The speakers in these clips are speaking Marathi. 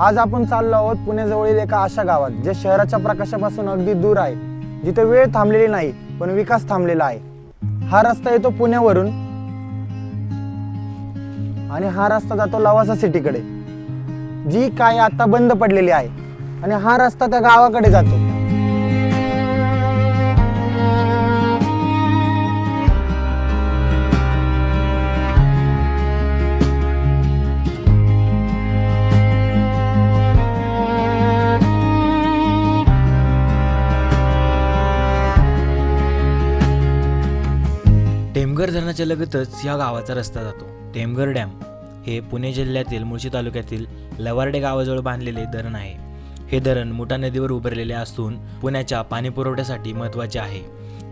आज आपण चाललो आहोत पुण्याजवळील एका अशा गावात जे शहराच्या प्रकाशापासून अगदी दूर आहे. जिथे वेळ थांबलेली नाही पण विकास थांबलेला आहे. हा रस्ता येतो पुण्यावरून आणि हा रस्ता जातो लवासा सिटीकडे जी काय आता बंद पडलेली आहे. आणि हा रस्ता त्या गावाकडे जातो. टेमघर धरणाच्या लगतच या गावाचा रस्ता जातो. टेमघर डॅम हे पुणे जिल्ह्यातील मुळशी तालुक्यातील लवार्डे गावाजवळ बांधलेले धरण आहे. हे धरण मुठा नदीवर उभारलेले असून पुण्याच्या पाणी पुरवठ्यासाठी महत्त्वाचे आहे.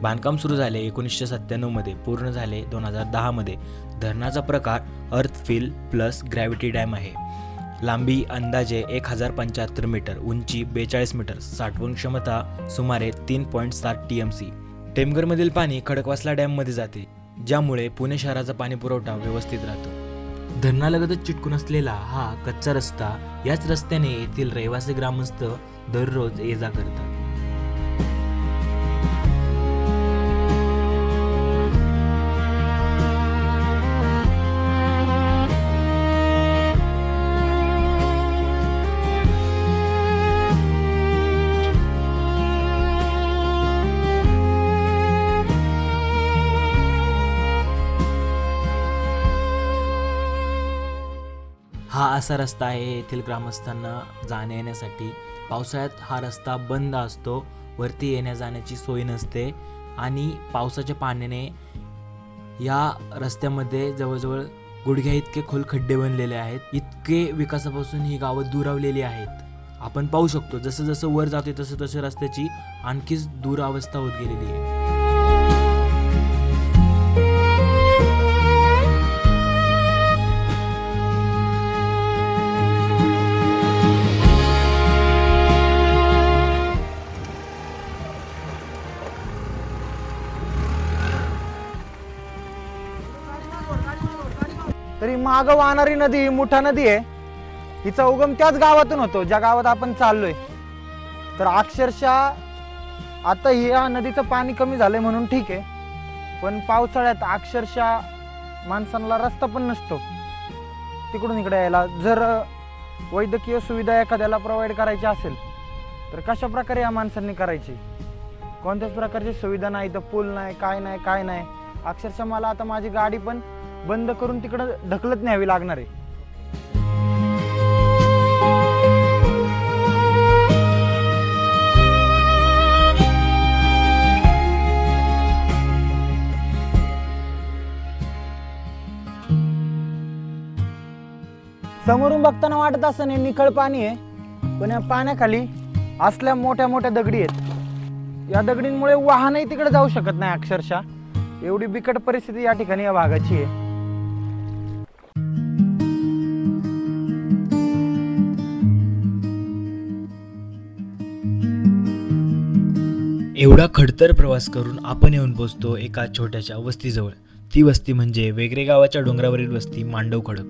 बांधकाम सुरू झाले एकोणीसशे सत्त्याण्णवमध्ये पूर्ण झाले दोन हजार दहामध्ये धरणाचा प्रकार अर्थफिल प्लस ग्रॅव्हिटी डॅम आहे. लांबी अंदाजे एक हजार पंच्याहत्तर मीटर उंची बेचाळीस मीटर साठवण क्षमता सुमारे तीन पॉईंट सात टी एम सी टेमघरमधील पाणी खडकवासला डॅममध्ये जाते. ज्यामुळे पुणे शहराचा पाणी पुरवठा व्यवस्थित राहतो. धरणालगतच चिटकून असलेला हा कच्चा रस्ता याच रस्त्याने येथील रहिवासी ग्रामस्थ दररोज ये जा करतात. असा रस्ता आहे येथील ग्रामस्थांना जाण्या येण्यासाठी. पावसाळ्यात हा रस्ता बंद असतो वरती येण्या जाण्याची सोय नसते आणि पावसाच्या पाण्याने या रस्त्यामध्ये जवळजवळ गुडघ्या इतके खोल खड्डे बनलेले आहेत इतके विकासापासून ही गावं दुरावलेली आहेत. आपण पाहू शकतो जसं जसं वर जाते तसं तसं रस्त्याची आणखीच दुरावस्था होत गेलेली आहे. ती मागं वाहणारी नदी ही मुठा नदी आहे. हिचा उगम त्याच गावातून होतो ज्या गावात आपण चाललोय. तर अक्षरशः आता ह्या नदीचं पाणी कमी झालंय म्हणून ठीक आहे. पण पावसाळ्यात अक्षरशः माणसांना रस्ता पण नसतो. तिकडून इकडे यायला. जर वैद्यकीय सुविधा एखाद्याला प्रोव्हाइड करायची असेल तर कशा प्रकारे या माणसांनी करायची? कोणत्याच प्रकारची सुविधा नाही तर पूल नाही काय नाही काय नाही. अक्षरशः मला आता माझी गाडी पण बंद करून तिकडं ढकलत न्यावी लागणार आहे. समोरून बघताना वाटत असं नाही निखळ पाणी आहे. पण या पाण्याखाली असल्या मोठ्या मोठ्या दगडी आहेत. या दगडींमुळे वाहनही तिकडे जाऊ शकत नाही अक्षरशः. एवढी बिकट परिस्थिती या ठिकाणी या भागाची आहे. एवढा खडतर प्रवास करून आपण येऊन पोचतो एका छोट्याशा वस्तीजवळ. ती वस्ती म्हणजे वेगळे गावाच्या डोंगरावरील वस्ती मांडव खडक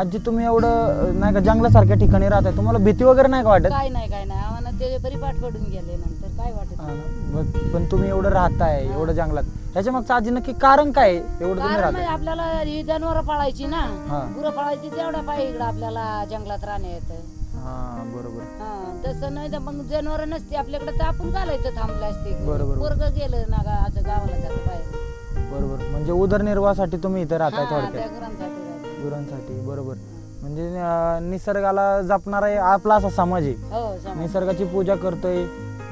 आजी तुम्ही एवढं नाही का जंगलासारख्या ठिकाणी राहताय तुम्हाला भीती वगैरे नाही का वाटत? काय नाही काय नाही. आम्हाला ते परिपाठ पडून गेले नंतर. काय वाटत हा, पण तुम्ही एवढं राहताय एवढं जंगलात. ह्याच्या मागचं आजी नक्की कारण काय आहे? एवढं तुम्ही कारण म्हणजे राहताय आपल्याला ही जनावर पाळायची ना. हा. गुरं पाळायची तेवढ्या पाहिजे इकडं आपल्याला जंगलात राहणे येतं. हा बरोबर. हा तसं नाही तर मग जनावर नसते. आपल्याकडे तर आपण घालायचं थांबलं असते? बरोबर. पोरग गेलं ना गा- असं गावाला जातं बाहेर. बरोबर. म्हणजे उदरनिर्वाहासाठी तुम्ही इथे राहताय हा, त्या थोडक्यात. गुरांसाठी बरोबर. म्हणजे अं, निसर्गाला जपणारा हे आपला असा समाज आहे. हो समाज. निसर्गाची पूजा करतोय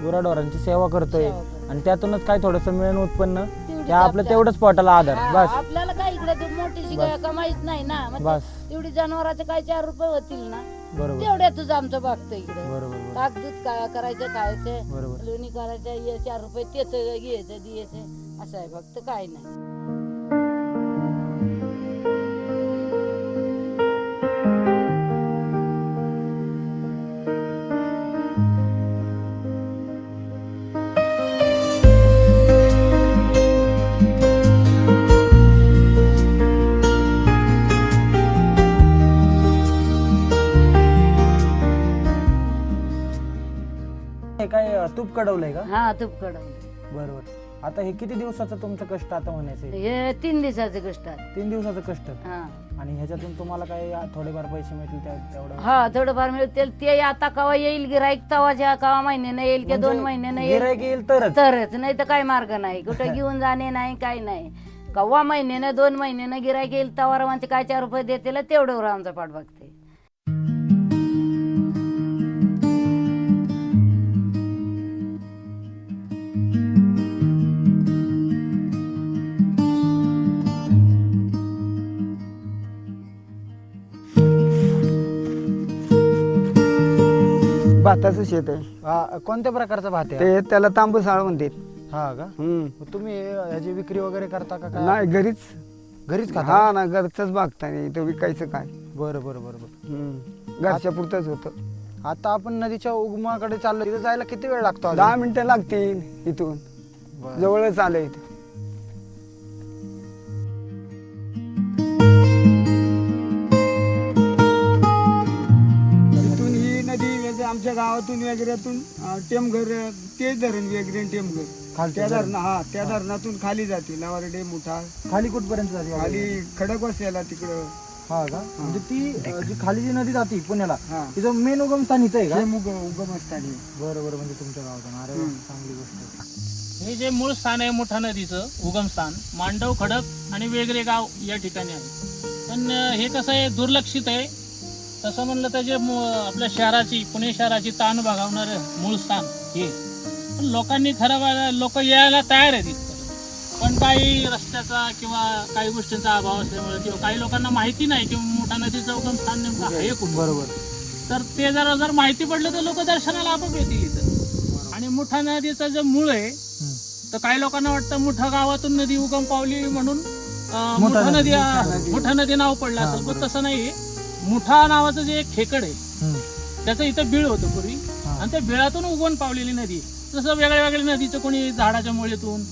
गुराढोरांची सेवा करतोय सेवा करतोय. आणि त्यातूनच काय थोडंसं मिळून उत्पन्न? आपलं आपल्या- तेवढंच पोटाला आधार. हा, बस. आपल्याला काय इकडे ते मोठी बस. कमाईच नाही ना. मग बस. तेवढी जनावराचे काय चार रुपये होतील ना? बरोबर. तेवढ्यातच आमचं भागतं इकडे. बरोबर बरोबर. दूध काय करायचं खायचं. बरोबर. लोणी करायचं हे चार रुपये तेच घ्यायचं द्यायचं असं आहे फक्त काय नाही. कडवलंय का? हा तूप कडवलं बरोबर. आता हे किती दिवसाचं तुमचं कष्ट आता म्हणायचं हे तीन दिवसाचे कष्ट आहे. तीन दिवसाचं कष्ट? हा. आणि ह्याच्यातून तुम्हाला काय थोडेफार पैसे मिळतील त्या- तेवढं? हा थोडंफार मिळतील. ते आता कवा येईल गिराईक तवाच्या कवा महिन्यानं येईल की दोन महिन्यानं येईल. येईल तरच. तरच. नाही तर काय मार्ग नाही. कुठं घेऊन जाणे नाही काय नाही. कवा महिन्यानं दोन महिन्यानं गिराईक येईल तवा म्हणजे काय चार रुपये देतील तेवढं आमचा पाठ बघते भाताचं शेत आहे. हा, कोणत्या प्रकारचा भात आहे? ते त्याला तांबूस आळ म्हणतात. हा का? हम्म. मग तुम्ही ह्याची विक्री वगैरे करता का काय? नाही घरीच. घरीच खाता? हा ना घरचंच बागता नाही इथं विकायचं काय? बरं बरं बरं बरं. हम्म. घरच्या पुरतच होतं. आता आपण नदीच्या उगमाकडे चाललो तिथे जायला किती वेळ लागतो अजून? दहा मिनिटं लागतील इथून. बरं. जवळच आलं इथं. गावातून वेगळ्यातून टेमघर ते धरण वेगळे टेमघर. त्या धरण. हा त्या धरणातून खाली जाते लवारडे मुठा खाली कुठपर्यंत जाते खाली खडक वसलेला तिकडं. हा का? म्हणजे ती जी खाली जी नदी जाते पुण्याला हा. तिचं मेन उगम स्थान इथं आहे का? हे उगम असताना बरं बरं म्हणजे तुमच्या गावातून. अरे. चांगली गोष्ट. हे जे मूळ स्थान आहे मुठा नदीचं उगमस्थान मांडव खडक आणि वेगळे गाव या ठिकाणी आहे. पण हे कसं आहे दुर्लक्षित आहे. तसं म्हणलं तर जे आपल्या शहराची पुणे शहराची ताण भागावणारं मूळ स्थान हे. पण लोकांनी खरं लोक यायला तयार आहेत इथं. पण काही रस्त्याचा किंवा काही गोष्टींचा अभाव असल्यामुळे किंवा काही लोकांना माहिती नाही की मोठा नदीचं उगमस्थान नेमकं आहे कुठं. बरोबर तर ते जर जर माहिती पडलं तर लोक दर्शनाला आपोआप येतील इथं. आणि मुठा नदीचं जे मूळ आहे तर काही लोकांना वाटतं मुठा गावातून नदी उगम पावली म्हणून मुठा नदी, मुठा नदी. नाव पडलं असेल. पण तसं नाही मुठा नावाचं जे एक खेकड आहे. त्याचं इथं बीळ होतं पूर्वी. आणि त्या बिळातून उगवून पावलेली नदी. जसं वेगळ्या वेगळ्या नदीचं कोणी झाडाच्या मुळीतून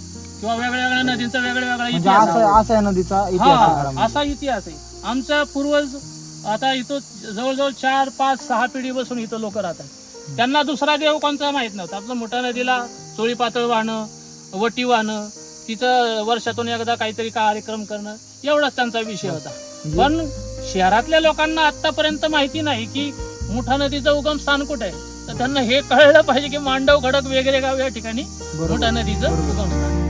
किंवा वेगळ्या वेगळ्या नदींचा वेगळा वेगळा म्हणजे इतिहास. असं नदीचा इतिहास आहे हा म्हणजे. असा इतिहास आहे आमचा पूर्वज आता इथं जवळजवळ चार पाच सहा पिढी बसून इथं लोक राहतात त्यांना दुसरा देव कोणता माहीत नव्हता आपलं मोठ्या नदीला चोळी पातळ वाहणं वटी वाहणं तिचं वर्षातून एकदा काहीतरी कार्यक्रम करणं एवढाच त्यांचा विषय होता पण शहरातल्या लोकांना आतापर्यंत माहिती नाही की मुठा नदीचं उगम स्थान कुठे आहे. तर त्यांना हे कळलं पाहिजे की मांडव खडक वगैरे गाव या ठिकाणी. मुठा नदीचं उगम स्थान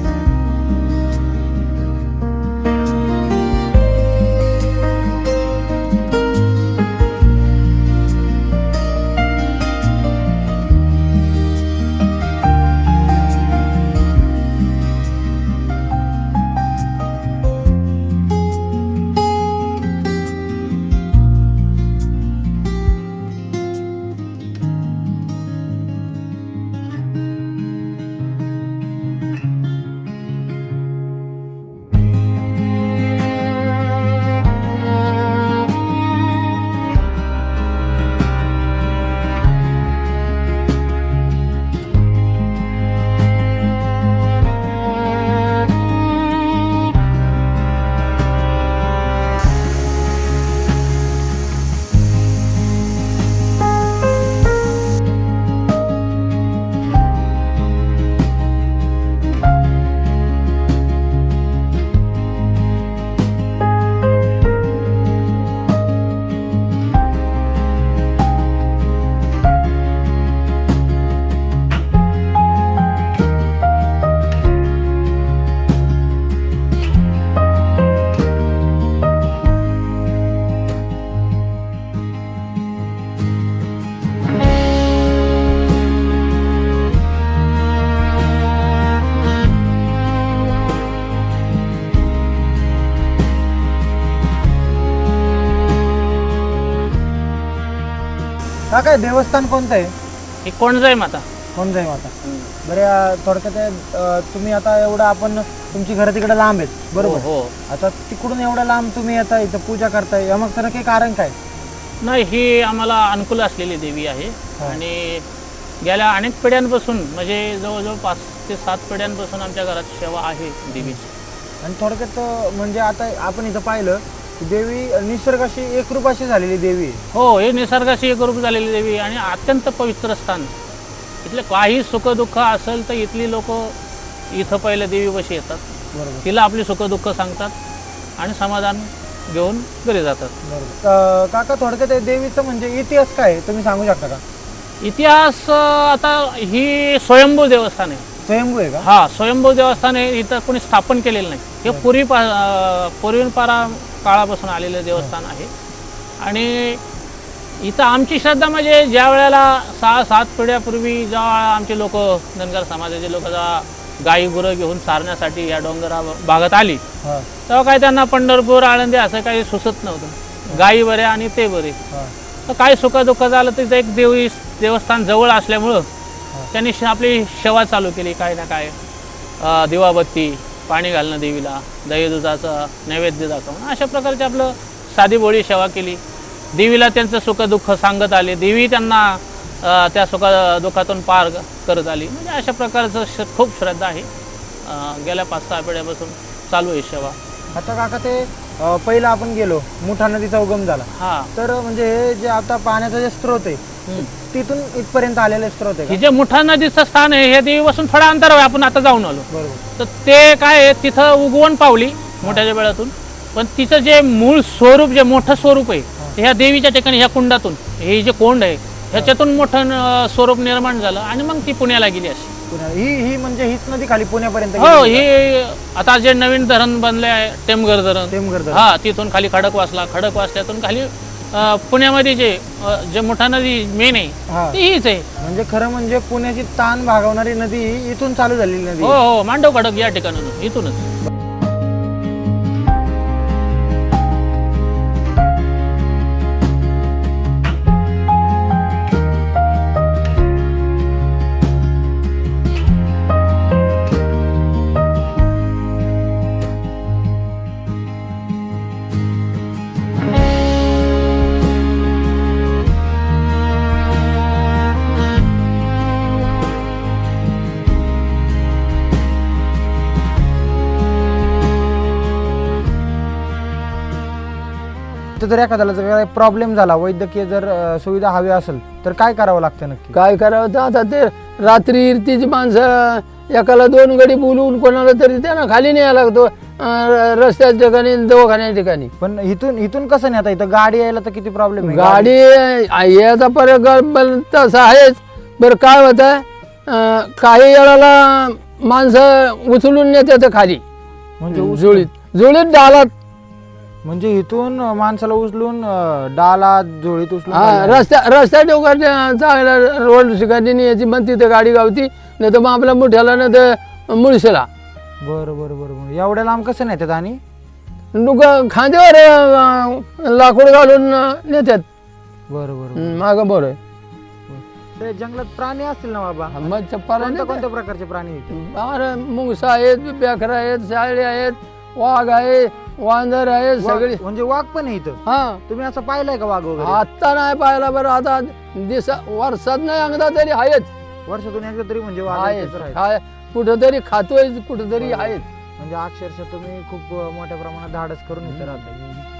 हे देवस्थान कोणतं आहे? ही कोणजाय माता? कोणतं आहे आता बरे अं, थोडक्यात अं, तुम्ही आता एवढं आपण तुमची घरं तिकडे लांब आहेत बरोबर? हो आता तिकडून एवढं लांब तुम्ही येता इथं पूजा करताय मग त्याला काही कारण काय? नाही ही आम्हाला अनुकूल असलेली देवी आहे. हा. आणि गेल्या अनेक पिढ्यांपासून म्हणजे जवळजवळ पाच ते सात पिढ्यांपासून आमच्या घरात सेवा आहे देवीची. आणि थोडक्यात अं, म्हणजे आता आपण इथं पाहिलं देवी निसर्गाशी एकरूपाशी झालेली देवी आहे. हो हे निसर्गाशी एकरूप झालेली देवी आणि अत्यंत पवित्र स्थान. इथले काही सुखदुःख असेल तर इथली लोक इथं पहिले देवीपाशी येतात. बरोबर. तिला आपली सुखदुःख सांगतात आणि समाधान घेऊन घरी जातात. बरोबर. अं, काका थोडक्यात हे देवीचं म्हणजे इतिहास काय आहे? तुम्ही सांगू शकता का? इतिहास अं, आता ही स्वयंभू देवस्थान आहे. स्वयंभू आहे का? हा स्वयंभू देवस्थान आहे इथं कोणी स्थापन केलेलं नाही. हे पूर्वी पूर्वीपारा काळापासून आलेलं देवस्थान आहे. आणि इथं आमची श्रद्धा म्हणजे ज्या वेळेला सहा सात पिढ्यापूर्वी जेव्हा आमचे लोक धनगर समाजाचे लोक जेव्हा गाई गुरं घेऊन सारण्यासाठी या डोंगरा भागात आली तेव्हा काय त्यांना पंढरपूर आळंदी असं काही सुचत नव्हतं. गाई बरे आणि ते बरे तर काय सुखदुःख झालं तर एक देवी देवस्थान जवळ असल्यामुळं त्यांनी आपली सेवा चालू केली काय ना काय दिवाबत्ती पाणी घालणं देवीला दही दुधाचं नैवेद्य दाखवणं अशा प्रकारचे आपलं साधी बोळी सेवा केली. देवीला त्यांचं सुखदुःख सांगत आले. देवी त्यांना त्या सुख दुःखातून पार करत आली. म्हणजे अशा प्रकारचं श खूप श्रद्धा आहे. गेल्या पाच सहा पिढ्यापासून चालू आहे सेवा. आता काका ते पहिलं आपण गेलो मुठा नदीचा उगम झाला. हां. तर म्हणजे हे जे आता पाण्याचा जे स्रोत आहे तिथून इथपर्यंत आलेले स्रोत आहे हे जे मुठा नदीचं स्थान आहे हे देवीपासून थोडा अंतरावर आहे. आपण आता जाऊन आलो. बरोबर. तर ते काय आहे तिथं उगवण पावली मोठ्याच्या वेळातून. पण तिचं जे मूळ स्वरूप जे मोठं स्वरूप आहे ते ह्या देवीच्या ठिकाणी ह्या कुंडातून हे जे कोंड आहे ह्याच्यातून मोठं अं, स्वरूप निर्माण झालं आणि मग ती पुण्याला गेली अशी. पुण्या ही ही म्हणजे हीच नदी खाली पुण्यापर्यंत हो गेली हे आता जे नवीन धरण बनले आहे टेमघर धरण. टेमघर धरण. हा तिथून खाली खडक वाचला खडक वाचल्यातून खाली अं, पुण्यामध्ये जे अं, जे मोठा नदी मेन आहे ती हीच आहे. म्हणजे खरं म्हणजे पुण्याची ताण भागवणारी नदी इथून चालू झालेली नदी हो. हो मांडव खडक या ठिकाणून इथूनच. तर जर एखाद्याला जर काही प्रॉब्लेम झाला वैद्यकीय जर अं, सुविधा हवी असेल तर काय करावं लागतं नक्की? काय करावं तर आता ते रात्री इरतीची माणसं एकाला दोन गडी बोलवून कोणाला तरी त्यांना खाली न्यायला लागतो अं, रस्त्याच्या ठिकाणी दवाखान्या ठिकाणी. पण इथून इथून कसं नाही आता इथं गाडी यायला तर किती प्रॉब्लेम आहे? गाडी याचा पर्यंत तसं आहेच. बरं काय होतं? काही वेळाला माणसं उचलून नेतात खाली. म्हणजे जुळीत. जुळीत डालात म्हणजे इथून माणसाला उचलून अं, डाला जोळीत उचलून हा घालणार. रस्त्या रस्त्या डोक्यात चांगला रोड शिकायची याची मग तिथे गाडी गावती नाही तर मग आपल्या मोठ्याला नाही तर मुळशीला. बरं बरं बरं बरं. एवढ्या लांब कसं नेतात आणि? लोक खांद्यावर अं, लाकूड घालून अं, नेतात. बरं बरं. माग बरं. ते जंगलात प्राणी असतील ना बाबा? मग चप्पाला कोणत्या प्रकारचे प्राणी आहेत अरे मुंगसा आहेत बेकर आहेत शाळे आहेत. वाघ आहे वांदर आहेत वाघ- सगळे. म्हणजे वाघ पण आहे इथं? हा. तुम्ही असं पाहिलंय का वाघ वगैरे? आता नाही पाहायला बरं आता दिस वर्षात नाही अंगदा तरी आहेत वर्षातून एकदा तरी म्हणजे वाघ कुठंतरी खातोय कुठंतरी आहेत म्हणजे अक्षरशः तुम्ही खूप मोठ्या प्रमाणात धाडस करून इथे राहताय.